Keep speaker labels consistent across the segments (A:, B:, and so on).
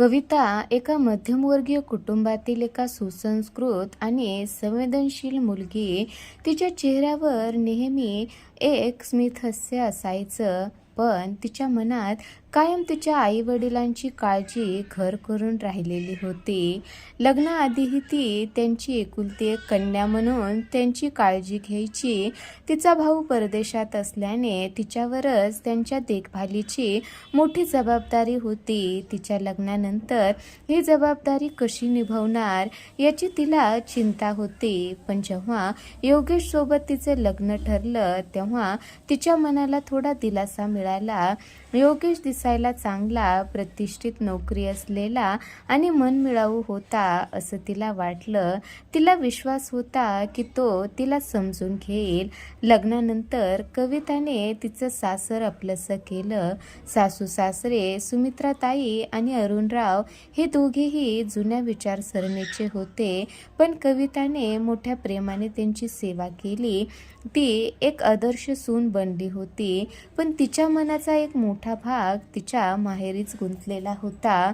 A: कविता एका मध्यमवर्गीय कुटुंबातील एका सुसंस्कृत आणि संवेदनशील मुलगी तिच्या चेहऱ्यावर नेहमी एक स्मितहस्य असायचं. पण तिच्या मनात कायम तिच्या आईवडिलांची काळजी घर करून राहिलेली होती. लग्नाआधीही ती त्यांची एकुलती एक कन्या म्हणून त्यांची काळजी घ्यायची. तिचा भाऊ परदेशात असल्याने तिच्यावरच त्यांच्या देखभालीची मोठी जबाबदारी होती. तिच्या लग्नानंतर ही जबाबदारी कशी निभावणार याची तिला चिंता होती. पण जेव्हा योगेशसोबत तिचं तिचे लग्न ठरलं तेव्हा तिच्या मनाला थोडा दिलासा मिळाला. योगेश दिसायला चांगला प्रतिष्ठित नोकरी असलेला आणि मनमिळावू होता असं तिला वाटलं. तिला विश्वास होता की तो तिला समजून घेईल. लग्नानंतर कविताने तिचं सासर आपलंसं केलं. सासू सासरे सुमित्रा ताई आणि अरुणराव हे दोघेही जुन्या विचारसरणीचे होते. पण कविताने मोठ्या प्रेमाने त्यांची सेवा केली. ती एक आदर्श सून बनली होती. पण तिच्या मनाचा एक मोठा भाग तिच्या माहेरीच गुंतलेला होता.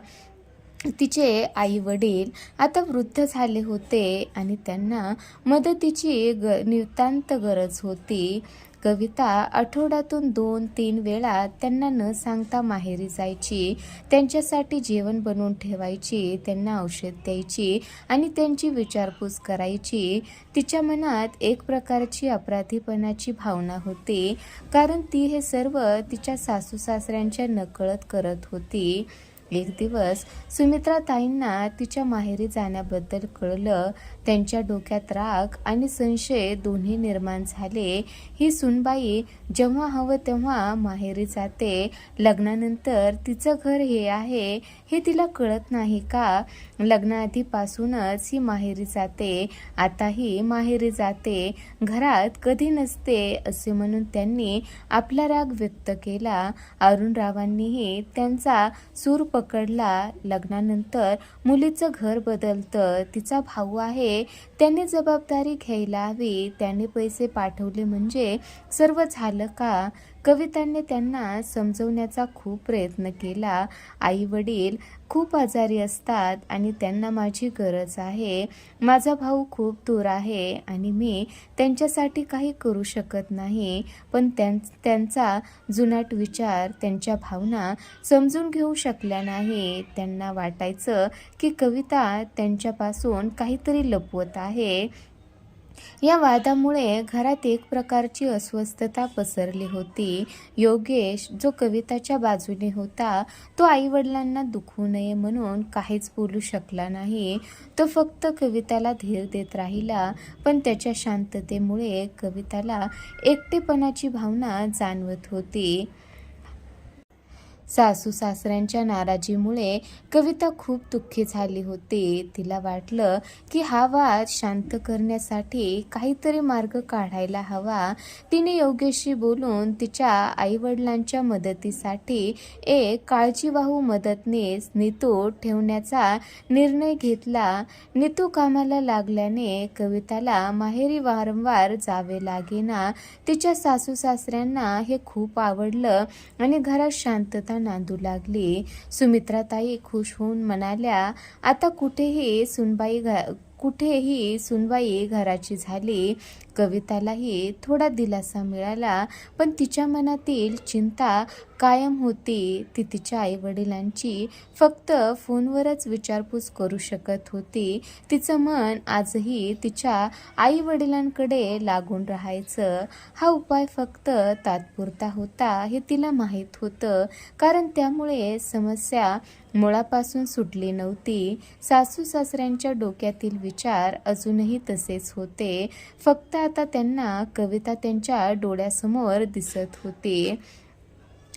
A: तिचे आई वडील आता वृद्ध झाले होते आणि त्यांना मदतीची ग नितांत गरज होती. कविता आठवड्यातून दोन तीन वेळा त्यांना न सांगता माहेरी जायची त्यांच्यासाठी जेवण बनवून ठेवायची त्यांना औषध द्यायची आणि त्यांची विचारपूस करायची. तिच्या मनात एक प्रकारची अपराधीपणाची भावना होती कारण ती हे सर्व तिच्या सासू सासऱ्यांच्या नकळत करत होती. एक दिवस सुमित्रा ताईंना तिच्या माहेरी जाण्याबद्दल कळलं त्यांच्या डोक्यात राग आणि संशय दोन्ही निर्माण झाले. ही सुनबाई जेव्हा हवं तेव्हा माहेरी जाते. लग्नानंतर तिचं घर हे आहे हे तिला कळत नाही का? लग्नाआधीपासूनच ही माहेरी जाते. आताही माहेरी जाते. घरात कधी नसते असे म्हणून त्यांनी आपला राग व्यक्त केला. अरुणरावांनीही त्यांचा सूर पकडला. लग्नानंतर मुलीचं घर बदलतं. तिचा भाऊ आहे. त्याने जबाबदारी घ्यायला हवी त्याने पैसे पाठवले म्हणजे सर्व झालं का? कवितांनी त्यांना समजवण्याचा खूप प्रयत्न केला. आई वडील खूप आजारी असतात आणि त्यांना माझी गरज आहे. माझा भाऊ खूप दूर आहे आणि मी त्यांच्यासाठी काही करू शकत नाही. पण त्यां त्यांचा जुनाट विचार त्यांच्या भावना समजून घेऊ शकल्या नाही. त्यांना वाटायचं की कविता त्यांच्यापासून काहीतरी लपवत आहे. या वादामुळे घरात एक प्रकारची अस्वस्थता पसरली होती. योगेश जो कविताच्या बाजूने होता तो आईवडिलांना दुखू नये म्हणून काहीच बोलू शकला नाही. तो फक्त कविताला धीर देत राहिला पण त्याच्या शांततेमुळे कविताला एकटेपणाची भावना जाणवत होती. सासू सासऱ्यांच्या नाराजीमुळे कविता खूप दुःखी झाली होती. तिला वाटलं की हा वाद शांत करण्यासाठी काहीतरी मार्ग काढायला हवा. तिने योगेशशी बोलून तिच्या आईवडिलांच्या मदतीसाठी एक काळजीवाहू मदतनीस नितू ठेवण्याचा निर्णय घेतला. नितू कामाला लागल्याने कविताला माहेरी वारंवार जावे लागेना. तिच्या सासू सासऱ्यांना हे खूप आवडलं आणि घरात शांतता नांदू लागली. सुमित्राताई खुश होऊन म्हणाल्या आता कुठेही सुनबाई घा कुठेही सुनवाई घराची झाली कवितालाही थोडा दिलासा मिळाला पण तिच्या मनातील चिंता कायम होती. ती तिच्या आईवडिलांची फक्त फोनवरच विचारपूस करू शकत होती. तिचं मन आजही तिच्या आईवडिलांकडे लागून राहायचं. हा उपाय फक्त तात्पुरता होता हे तिला माहीत होतं कारण त्यामुळे समस्या मुळापासून सुटली नव्हती. सासू सासऱ्यांच्या डोक्यातील विचार अजूनही तसेच होते. फक्त आता त्यांना कविता त्यांच्या डोळ्यासमोर दिसत होती.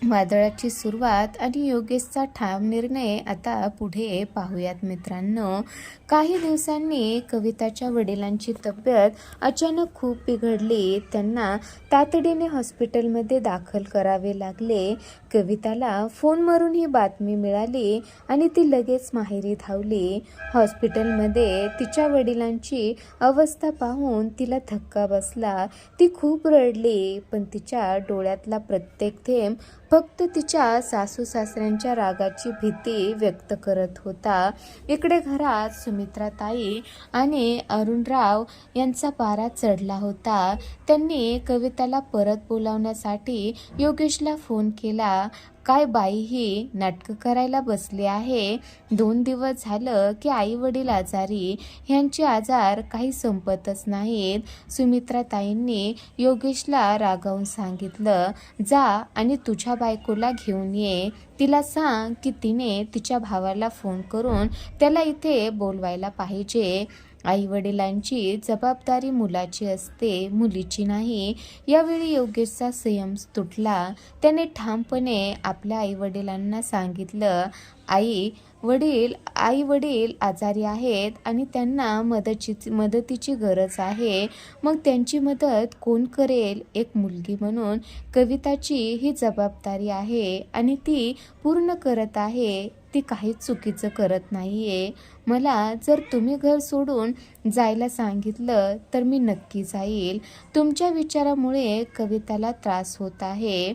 A: वादळाची सुरुवात आणि योगेशचा ठाम निर्णय आता पुढे पाहूयात मित्रांनो. काही दिवसांनी कविताच्या वडिलांची तब्येत अचानक खूप बिघडली. त्यांना तातडीने हॉस्पिटलमध्ये दाखल करावे लागले. कविताला फोनवरून ही बातमी मिळाली आणि ती लगेच माहेरी धावली. हॉस्पिटलमध्ये तिच्या वडिलांची अवस्था पाहून तिला धक्का बसला. ती खूप रडली पण तिच्या डोळ्यातला प्रत्येक थेंब फक्त तिच्या सासू सासऱ्यांच्या रागाची भीती व्यक्त करत होता. इकडे घरात सुमित्राताई आणि अरुणराव यांचा पारा चढला होता. त्यांनी कविताला परत बोलावण्यासाठी योगेशला फोन केला. काय बाई ही नाटकं करायला बसली आहे? दोन दिवस झालं की आई वडील आजारी. ह्यांचे आजार काही संपतच नाहीत. सुमित्राताईंनी योगेशला रागावून सांगितलं जा आणि तुझ्या बायकोला घेऊन ये. तिला सांग की तिने तिच्या भावाला फोन करून त्याला इथे बोलवायला पाहिजे. आईवडिलांची जबाबदारी मुलाची असते मुलीची नाही. यावेळी योगेशचा संयम तुटला. त्याने ठामपणे आपल्या आईवडिलांना सांगितलं आई वडील आई वडील आजारी आहेत आणि त्यांना मदतीची मदतीची गरज आहे. मग त्यांची मदत कोण करेल? एक मुलगी म्हणून कविताची ही जबाबदारी आहे आणि ती पूर्ण करत आहे. ती काहीच चुकीचं करत नाही आहे मला जर तुम्ही घर सोडून जायला सांगितलं तर मी नक्की जाईल. तुमच्या विचारामुळे कविताला त्रास होत आहे.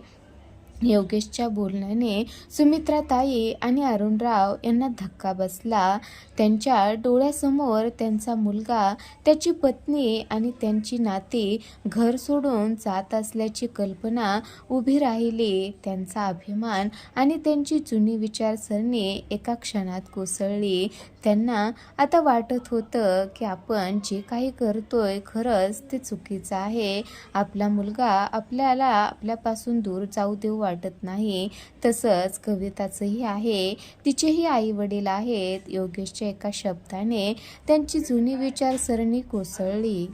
A: योगेशच्या बोलण्याने सुमित्रा ताई आणि अरुणराव यांना धक्का बसला. त्यांच्या डोळ्यासमोर त्यांचा मुलगा त्याची पत्नी आणि त्यांची नाती घर सोडून जात असल्याची कल्पना उभी राहिली. त्यांचा अभिमान आणि त्यांची जुनी विचारसरणी एका क्षणात कोसळली. त्यांना आता वाटत होतं की आपण जे काही करतोय खरंच ते चुकीचं आहे. आपला मुलगा आपल्याला आपल्यापासून दूर जाऊ देऊ वाटत नाही. तसंच कविताचंही आहे. तिचेही आई वडील आहेत. योगेशच्या एका शब्दाने त्यांची जुनी विचारसरणी कोसळली.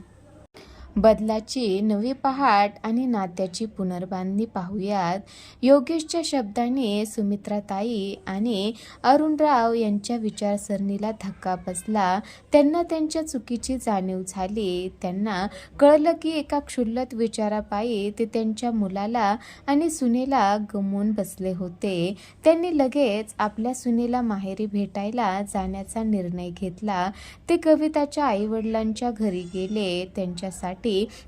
A: बदलाची नवी पहाट आणि नात्याची पुनर्बांधणी पाहूयात. योगेशच्या शब्दाने सुमित्राताई आणि अरुणराव यांच्या विचारसरणीला धक्का बसला. त्यांना त्यांच्या चुकीची जाणीव झाली. त्यांना कळलं की एका क्षुल्लक विचारापायी ते त्यांच्या मुलाला आणि सुनेला गमवून बसले होते. त्यांनी लगेच आपल्या सुनेला माहेरी भेटायला जाण्याचा निर्णय घेतला. ते कविताच्या आईवडिलांच्या घरी गेले. त्यांच्यासाठी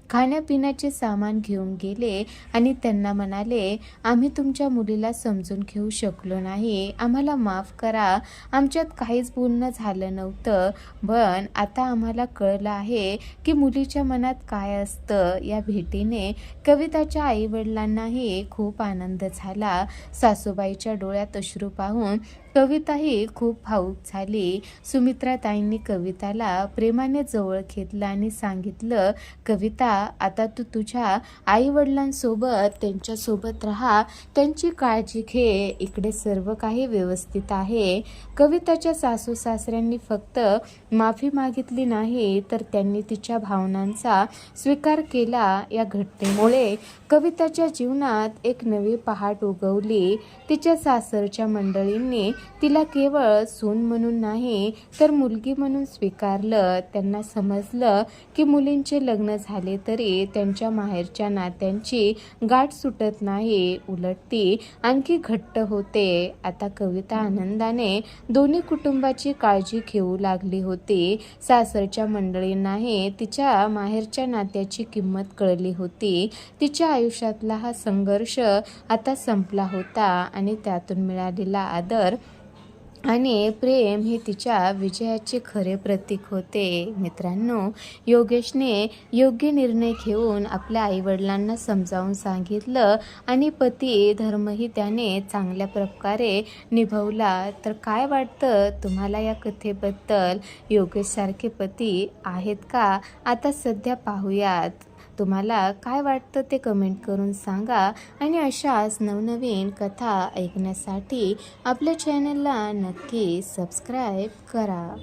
A: खाण्यापिण्याचे सामान घेऊन गेले आणि त्यांना म्हणाले आम्ही तुमच्या मुलीला समजून घेऊ शकलो नाही. आम्हाला माफ करा. आमच्यात काहीच बोलणं झालं नव्हतं. पण आता आम्हाला कळलं आहे की मुलीच्या मनात काय असतं. या भेटीने कविताच्या आईवडिलांनाही खूप आनंद झाला. सासूबाईच्या डोळ्यात अश्रू पाहून कविताही खूप भाऊक झाली. सुमित्राताईंनी कविताला प्रेमाने जवळ घेतलं आणि सांगितलं कविता आता तू तुझ्या आई वडिलांसोबत त्यांच्यासोबत राहा. त्यांची काळजी घे. इकडे सर्व काही व्यवस्थित आहे. कविताच्या सासू सासऱ्यांनी फक्त माफी मागितली नाही तर त्यांनी तिच्या भावनांचा स्वीकार केला या घटनेमुळे. कविताच्या जीवनात एक नवी पहाट उगवली. तिच्या सासरच्या मंडळींनी तिला केवळ सून म्हणून नाही तर मुलगी म्हणून स्वीकारलं त्यांना समजलं की मुलींचे लग्न झाले तरी त्यांच्या माहेरच्या नात्यांची गाठ सुटत नाही उलट ती आणखी घट्ट होते. आता कविता आनंदाने दोन्ही कुटुंबाची काळजी घेऊ लागली होती. सासरच्या मंडळींनाही तिच्या माहेरच्या नात्याची किंमत कळली होती. तिच्या आयुष्यातला हा संघर्ष आता संपला होता आणि त्यातून मिळालेला आदर आणि प्रेम हे तिच्या विजयाचे खरे प्रतीक होते. मित्रांनो योगेशने योग्य निर्णय घेऊन आपल्या आईवडिलांना समजावून सांगितलं आणि पती धर्मही त्याने चांगल्या प्रकारे निभवला. तर काय वाटतं तुम्हाला या कथेबद्दल? योगेशसारखे पती आहेत का? आता सध्या पाहूयात. तुम्हाला काय वाटतं ते कमेंट करून सांगा आणि अशाच नवनवीन कथा ऐकण्यासाठी आपल्या चॅनलला नक्की सबस्क्राईब करा.